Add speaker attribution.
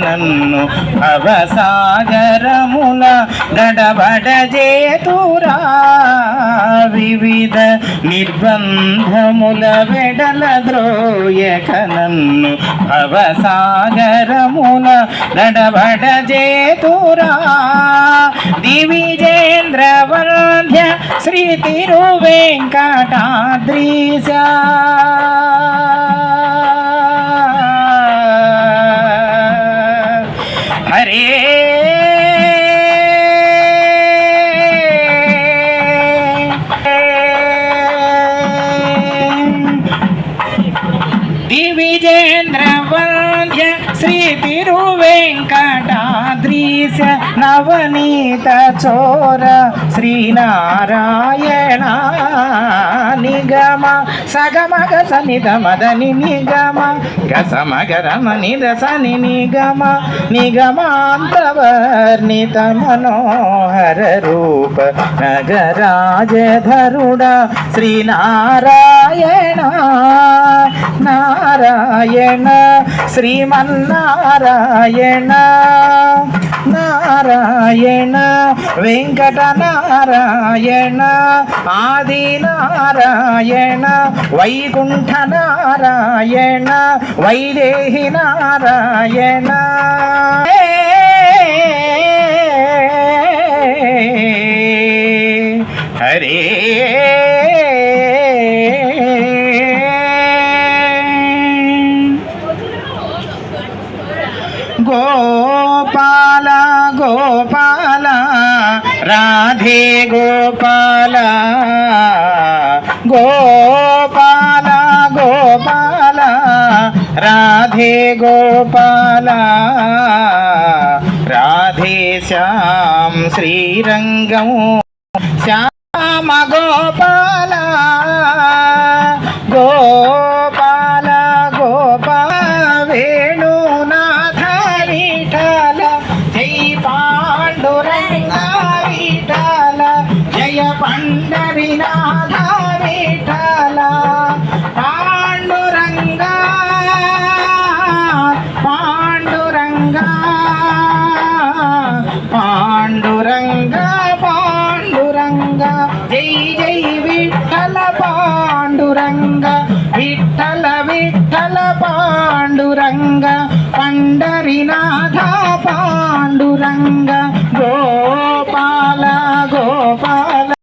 Speaker 1: నన్ను అవసాగరముల గడబడజేతురా వివిధ నిర్బంధముల వెడల ద్రోయక నన్ను అవసాగరముల గడబడజేతురా దివిజేంద్ర వంధ్య శ్రీ తిరువెంకటాద్రీశ హరే దివిజేంద్ర వంద్య శ్రీ తిరువెంకటాద్రీశ నవనీత చోర శ్రీనారాయణ నిగమ సగమగ సనిద మదని నిగమ గసమగరమ నిదసని నిగమ నిగమాంతవర్ణిత మనోహర రూప నగరాజధరుడ శ్రీనారాయణ నారాయణ శ్రీమన్నారాయణ నారాయణ వెంకట నారాయణ ఆది నారాయణ వైకుంఠ నారాయణ వైదేహి నారాయణ హరే గోపాల రాధే గోపాల గోపాల గోపాల రాధే గోపాల రాధే శ్యాం శ్రీరంగం శ్యామ గోపాల గోపాల. విఠల జయ పండరినాథ విఠల పాండురంగ పాండురంగ పాండురంగ పాండురంగ జై జై విఠల పాండురంగ విఠల విఠల పాండురంగ పండరినాథ গোপাল